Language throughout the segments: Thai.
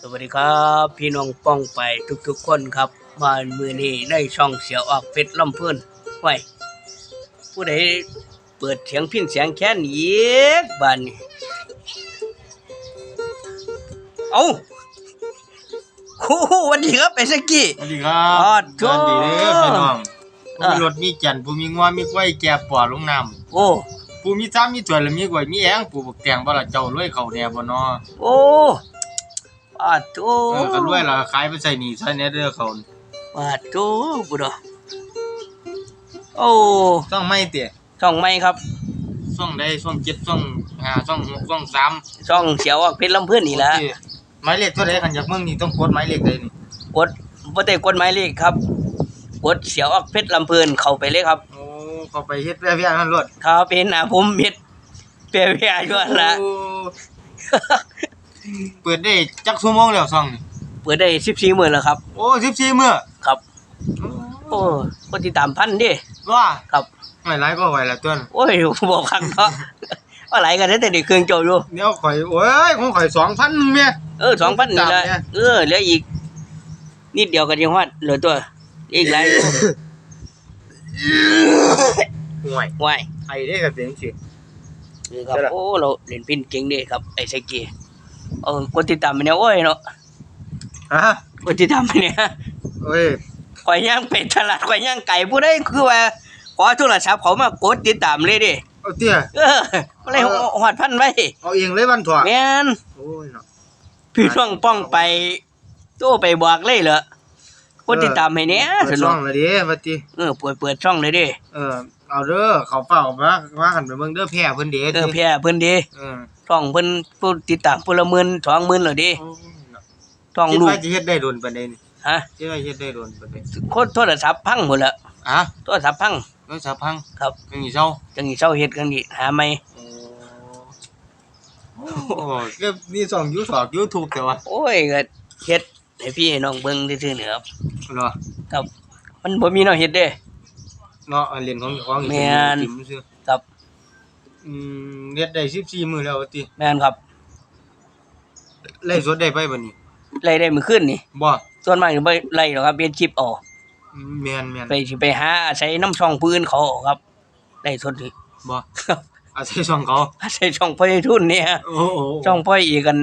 สวัสดีครับ พี่น้องป้องไปทุกๆคนครับมามือนี้ได้ช่องเสียวออกเพชรลำเพื่อนไว้ผู้ใดเปิดเสียงพินเสียงแค้นเยีกบานนี้เอาโอ้โหสวันดีครับไอ้สกกี้ สวัสดีครัอ๋อบโถ่สวัสดีเด้อพี่น้องเออผู้มีรถมีจันทร์ผู้มีงัวมีกล้วยแก่ปอลงน้โอ้ำผู้มีซ้ำมีถ้วยแล้วมีกล้วยมีแองผู้บักแตงบ่ล่ะเจ้ารวยเขาแน่บ่น้อโอ้ ปาดโตเออก็รวยล่ะขายไปใส่หนี้ใส่แน่เด้อเขาปาดโตบุดอโอ้ต้องไม่เตะช่องไม่ครับ ช่องใดช่อง7ช่อง5ช่อง6ช่อง3ช่องเสียวออกเพชรลำเพื่อนนี่แหละโอเคหมายเลขเท่าใดคันอยากเบิ่งนี่ต้องกดหมายเลขใดนี่กดบ่ได้กดหมายเลขครับกดเสียวออกเพชรลำเพิ่นเข้าไปเลยครับ โอ้เข้าไปเฮ็ดแว่ๆนั่นรถถ้าเป็นหน้าผมเฮ็ดเปียๆอยู่นั่นละโอ้ เปิดได้จักชั่วโมงแล้วช่องนี่เปิดได้14มื้อแล้วครับ โอ้14มื้อครับโอ้คนติดตามพันเด้ว่าครับไม่หลายก็ไหวละตัวน่ะโอ้ยบอกคักเนาะว่าหลายกันแต่เด็กเครื่องเจ้าอยู่เดี๋ยวข่อยโอ้ยของข่อย2,000นึงแม่ เออ2,000นี่ละตามเนี่ย เออเหลืออีก นิดเดียวก็สิฮอดเหลือตัว อีกหลายอยู่ ห่วยว้ายไอ้เด้ก็เป็นสินี่ครับใช่ล่ะโอ้ เราเล่นพินเก่งเด้ครับ ไอ้ไซกี้ เออคนติดตามไปเนี่ยโอ้ยเนาะฮะคนติดตามไปเนี่ยเอ้ยข่อยย่างเป็ดตลาดข่อยย่างไก่ผู้ใดคือว่าขอโทรศัพท์เขามากดติดตามเลยเดิเอาเตี้ยเออบ่ได้หอดพันไว้เอาเองเลยวันถั่วแม่นโอ้ยเนาะพี่น้องป้องไปโตไปบอกเลยเหรอกดติดตามให้แหน่เปิสดนุช่อกงเลยดิว่าติเออเปิดเปิดช่องเลยเดิเออ เอาเด้อเขาเฝ้าว่าว่ากันไปเบิ่งเด้อแพ้เพิ่นเด้เออแพ้เพิ่นเดิเออช่องเพิ่นผู้ติดตามผู้ละหมื่นสองหมื่นแล้วเดิโอ้ยเนาะช่องคิดลูกว่าจะเฮ็ดได้โดนปานใดนี่ฮะคิดว่าเฮ็ดได้โดนปานใดโคตรโทรศัพท์พังหมดแล้วอะโทรศัพท์พังโทรศัพท์พังครับจังสิเซาจังสิเช้าเฮ็ดกันดิหาใหม่โอ้โอ้ก็มีช่อง YouTube YouTube แต่ว่าโอ้ยก็เฮ็ดให้พี่ให้น้องเบิ่งซื่อๆนี่ครับเนาะครับมันบ่มีแนวเฮ็ดเด้ เนาะอันเรียนของเจ้าของแม่น จิ้มซื่อครับอืมเฮ็ดได้14มื้อแล้วว่าติแม่นครับไล่สดได้ไปบัดนี้ไล่ได้มื้อคืนนี่บ่ส่วนมากจะบ่ไล่หรอกครับเป็นคลิปเออกอืมแม่นแม่นไปสิไปหาอาศัยน้ำช่องปืนเขาเอาครับได้สดนี่บ่อาศัยช่องเขาอาศัยช่องพ่อใหญ่ทุนเนี่ยโอ้โหช่องพ่ออีกกัน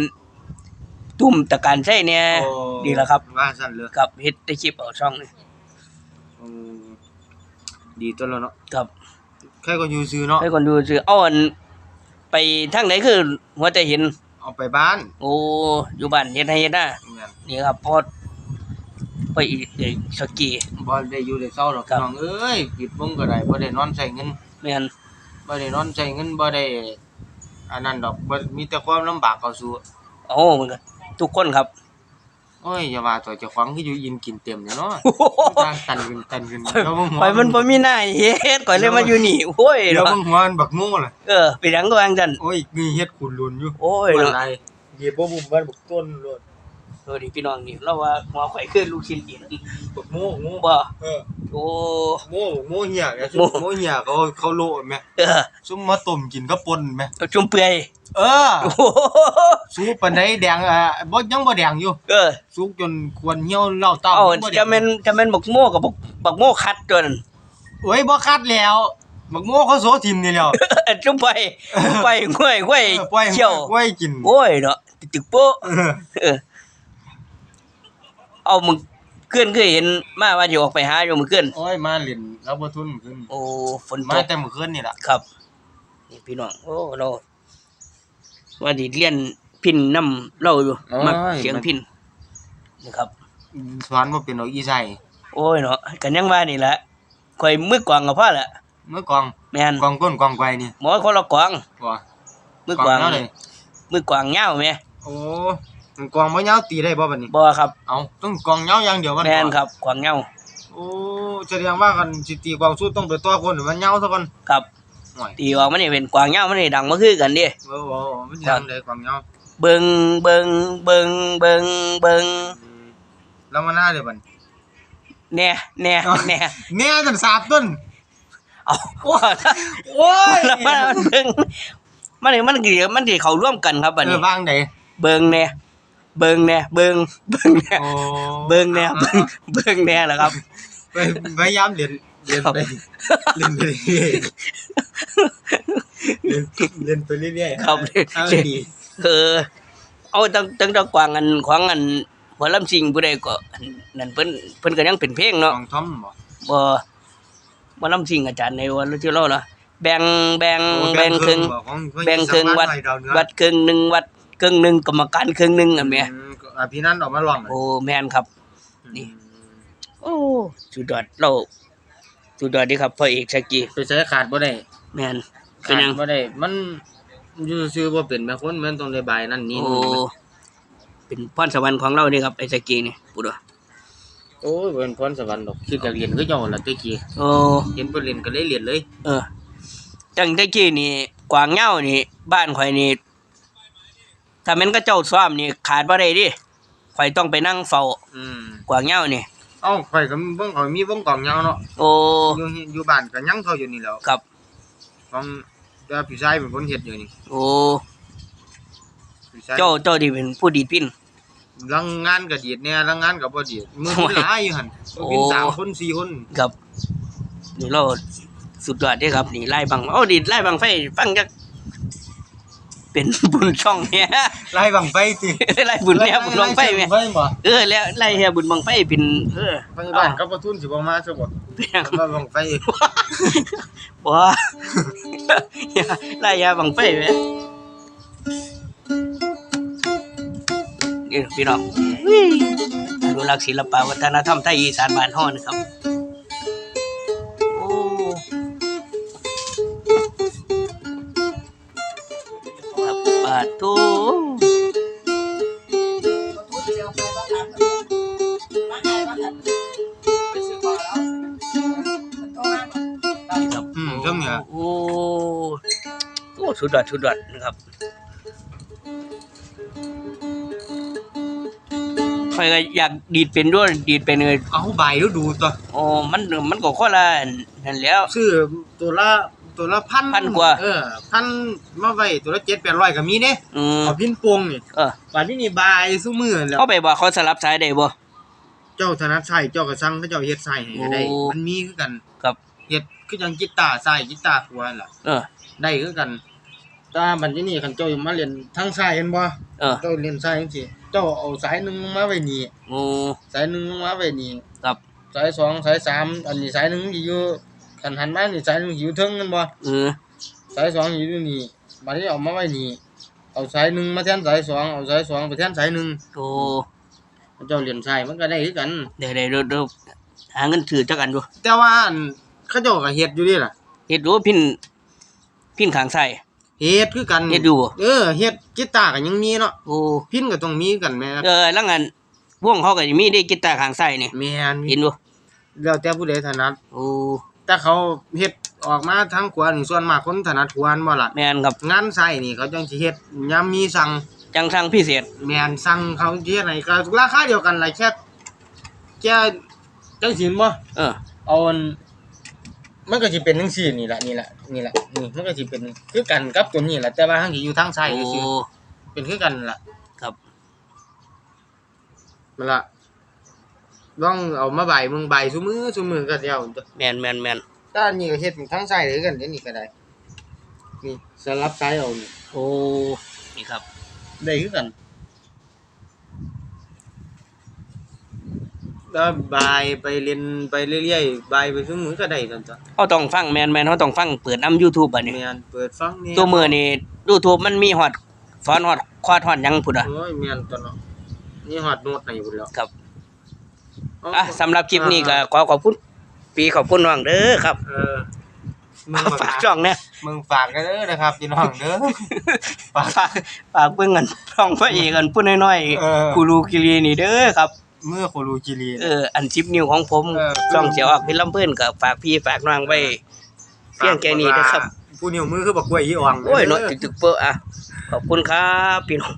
ตุ้มตะการใช่เนี่ยโอ้ดีแล้วครับว่าสั่นเลยกับเฮ็ดได้คลิปเอาช่องนี่อืม ดีตัวแล้วเนาะครับแค่ก็อยู่ซื้อเนาะให้คนดูซื้อเอาอันไปทางไหนคือหัวใจเห็นเอาไปบ้านโอ้อยู่บ้านเฮ็ดให้เฮ็ดหน้าแม่นนี่ครับพอดไปอีกเอ้ยสกีบ่ได้อยู่ได้เศร้าหรอกครับน้องเอ้ยปิดวงก็ได้บ่ได้นอนใช้เงินแม่นบ่ได้นอนใช้เงินบ่ได้อันนั้นดอกบ่มีแต่ความลำบากเข้าสู่ โอ้มันก็ทุกคนครับ โอ้ยอย่าว่าตัวเจ้าของคืออยู่ยินกินเต็มเนี่ยเนาะทางตันขึ้นตันขึ้นข่อยแล้วเบิ่งหัวข่อยมันบ่มีหน้าเฮ็ดข่อยเลยมาอยู่นี่โอ้ยเดี๋ยวเนาะเบิ่งหัวมันบักโง่ล่ะเออไปหยังก็วางจันโอ้ยมีเฮ็ดขุนลุนอยู่โอ้ยว่าเนาะ อะไรเดี๋ยวบ่บุ่มบ้านบักต้นโลดเออดิพี่น้องนี่เราว่าหัวข่อยคือลูกชิ้นอีกบักโง่โง่บ่เออโอ้โง่โง่เหี้ยแกโง่โง่เหี้ยเขาเขาโลดแม่เออซุมมาต้มกินกับป่นแม่จุ่มเปื่อย เออ โอ้โหสูปานใดแดงอะบ่ยังบ่แดงอยู่ เออสุกจนควรเหี่ยวเหล้าเต้าเอาบ่แดงจะแม่นจะแม่นบักโม่กับบักบักโม่คัดตัวนั้น โอ้ยบ่คัดแล้วบักโง่เขาโซทิมนี่แล้ว จุ่มไปจุ่มไปห้วยห้วยเออปล่อยเชี่ยว ปล่อยกินโอ้ยเนาะตึกๆโป๊ะเออเออเอามึงเพื่อนเคยเห็นมาว่าจะออกไปหาอยู่มึงเพื่อนโอ้ยมาเล่นรับบ่ทุนขึ้นโอ้ฝนตมากแต่มื้อคืนนี่ล่ะครับนี่พี่น้องโอ้เรา ว่าดิเรียนพินน้ำเราอยู่มักเสียงพินนะครับ สอนบ่เป็นดอกอีไสโอ้ยเนาะกันยังว่านี่แหละข่อยมือกวางกับพ่อละมื้อกองแม่นกองก้นกองไกวนี่หมอคนละกวางบ่มือกวางเนาะเลยมือกวางยาวแม่โอ้มันกองบ่ยาวตีได้บ่บัดนี้บ่ครับ เอาต้องกองยาวอย่างเดียวมันแม่นครับกวางยาวโอ้แสดงว่ากันสิตีกองสู้ต้องไปตัวคนให้มันยาวซะก่อนครับ ห่วยตีออกมันนี่เป็นกวางยาวมันนี่ดังมาคือกันเดิโอ้โหมันยังได้กองยาวเบิงเบิงเบิงเบิงเบิงแล้วมันน่าเดี๋ยวบัดแน่แน่แน่เนี่ยจังสาบต้นเอาโอ้ยโอ้ยแล้วมันเบิงมันนี่มันเกี่ยวมันสิเข้าร่วมกันครับบัดเอนี้อวางไดเบิงแน่เบิ่งแน่เบิ่งเบิ่งแน่โอ้เบิ่งแน่เบิ่งเบิ่งแน่แหละครับไปพยายามเรียน เรียนไปเรียนไปเรื่อยๆเรียนเรียนไปเรื่อยๆครับเอาดีเออเอาตั้งตั้งแตะกวางอันของอันหัวลำสิงผู้ใดก็อันนั่นเพิ่นเพิ่นก็ยังเป็นเพลงขเนาะองทอมบ่บ่บ่ลำสิงอาจารย์ในวันที่เราเนาะแบ่งแบ่งแบ่งครึ่งบ่ของเพิ่นแบ่งครึ่งวัดสามารถให้ดาวเหนือวัดครึ่งหนึงวัดครึ่งหนึงกรรมการครึ่งหนึงอันแหม่อืมก็อะพี่นั่นออกมาลองโอ้แม่นครับ นี่ โอ้สุดยอดเรา สุดยอดดีครับพ่อเอกชากีไปใช้ขาดบ่ได้แม่นเป็นขาดหยังบ่ได้ มันอยู่ซื่อๆบ่เป็นแม่คนมันต้องได้บายนั่นนี่โอ้นู่นเป็นพรสวรรค์ของเรานี่ครับไอ้ชากีนี่ปุดว่าโอ้ยบ่เป็นพรสวรรค์ดอกคิดอยากเรียนคือเจ้าล่ะตะกี้โอ้เห็นเพิ่นเรียนก็เลยเรียนเลย เออจังตะกี้นี่กวางเหย้านี่ บ้านข่อยนี่ถ้าแม่นก็เจ้าซ้อมนี่ขาดบ่ได้ดิข่อยต้องไปนั่งเฝ้าอืมกวางเหย้านี่ เอ้าข่อยก็เบิ่งข่อยมีวงกองยาวเนาะโอ้ อยู่อยู่บ้านก็ยังเขาอยู่นี่แหล้วครับ ของแต่พี่ชายเป็นคนเฮ็ดอยู่นี่โอ้ พี่ชายเจ้าเจ้าที่เป็นผู้ดีดพินลังงานก็ดีดแน่ลังงานก็บ่ดีดมือมันหลายอยู่หั่นโอ้เป็นสามคนสี่คนครับนี่เราสุดยอดเด้ครับนี่ไล่บังเอาดีดไล่บังไฟฟังจัก เป็นบุญช่องเนี่ยไล่บังไฟติไล่บุญเนี่ยบุญบังไฟแม่ไฟบ่เออแล้วไล่เฮียบุญบังไฟเป็นเออไปบ้านกับบ่ทุนสิบ่มาซะบ่เป็นหยังมาบังไฟว้าไล่ยาบังไฟแม่นี่พี่น้องอนุรักษ์ศิลปวัฒนธรรมไทยอีสานบ้านฮ้อนะครับ สุดยอดสุดยอดนะครับใครก็อยากดีดเป็นด้วยดีดเป็นเลยเอาใบแล้วดูตัวโอ้มันมันก็คนละนั่นแหล้ว ซื้อตัวละตัวละพันพันกว่า เออพันมาไว้ตัวละ7 800ก็มีเด้อืมเอาพินโปงนี่เออบัดนี้นี่บายซุมื้อแล้วเขาไปบอกเขาสลับสายได้บ่เจ้าธนัดใช้เจ้าก็สั่งเขาเจ้าเฮ็ดใส่ให้ก็ได้โอ้มันมีคือกันครับเฮ็ดคือจังกีตาร์ใส่กีตาร์ขวาล่ะ เออ ได้คือกัน แตว่าบัดนี้นี่คันเจ้ามาเรียนทางซ้ายเห็นบ่เออเจ้าเรียนซ้ายจังซี่เจ้าเอาสายหนึงมาไว้นี่โอ้ สายหนึงมาไว้นี่ครับ สายสองสายสามอันนี้สายหนึงสิอยู่คันหันมานี่สายหนึงสิอยู่เทิงแม่นบ่เออสายสองอยู่นี่บัดนี้เอามาไว้นี่เอาสายหนึงมาแทนสายสองเอาสายสองไปแทนสายหนึงโอ้เจ้าเรียนซ้ายมันก็ได้คือกัน เดี๋ยวเดี๋ยวเดี๋ยวเดี๋ยวหาเงินถือจักอันดูแต่ว่าอันเขาเจ้าก็เฮ็ดอยู่นี่ล่ะ เฮ็ดดูพินพินข้างซ้าย เฮ็ดคือกันเฮ็ดอยู่บ่เออเฮ็ดกีตาร์ก็ยังมีเนาะโอ้พินก็ต้องมีกันแม่เออแล้วงั้นวงเขาก็สิมีได้กีตาร์ข้างซ้ายนี่แม่นเห็นดูแล้วแต่ผู้ใดถนัดโอ้แต่เขาเฮ็ดออกมาทางขวานี่ส่วนมากคนถนัดขวานบ่ล่ะแม่นครับงานใส่นี่เขาจังสิเฮ็ดยามมีสั่งจังทางพิเศษ แม่นสั่งเขาสิเฮ็ดให้ก็ราคาเดียวกันล่ะแค่แค่จังสิบ่เออเอาอัน มันก็สิเป็นจังซี่นี่ล่ะนี่ล่ะนี่ล่ะนี่มันก็สิเป็นคือกันกับตัวนี้ล่ะแต่ว่าทางที่อยู่ทางซ้ายโอ้ซื่อๆเป็นคือกันล่ะครับมันล่ะลองเอามาใบายมึงใบายซุมือซุมือก็เดียวตัวแม่นแม่นแม่นถ้าอันนี้ก็เฮ็ดทางซ้ายเลยกันเดี๋ยวนี้ก็ได้นี่สลับซ้ายเอานี่โอ้นี่ครับได้คือกัน แล้วบายไปเรียนไปเรื่อยๆบายไปซุมือก็ได้กันจ้ะเขาต้องฟังแม่นแม่นเขาต้องฟังเปิดนำ YouTube บัดนี้ แม่นเปิดฟังนี่ตัวมือนี่ YouTube มันมีฮอดสอนฮอดคอร์ดฮอดหยังพุ่นอะ โอ้ยแม่นตัวเนาะนี่ฮอดโน้ตให้พุ่นแล้วครับ เาอะสำหรับคลิปนี้ก็ขอขอบคุณปีขอบคุณน้องเด้อครับเออมึงฝากช่องเนี่ยมึงฝากกันเด้อนะครับ พี่น้องเด้อ ฝากฝากฝากเบิ่งกันช่องพระเอกกันพูดน้อยเออ ๆกูรูกิรีนี่เด้อครับ เมื่อโครูจิรีเอออันชิปนิ้วของผมเออ ช่องเสียวออกเป็นลำเพิ่นก็ฝากพี่ฝากน้องไว้เพียงแค่นี้นะครับ ผู้นิ้วมือคือบักกล้วยอีอ่อง โอ้ยเนาะตึกๆเป้ออะขอบคุณครับพี่น้อง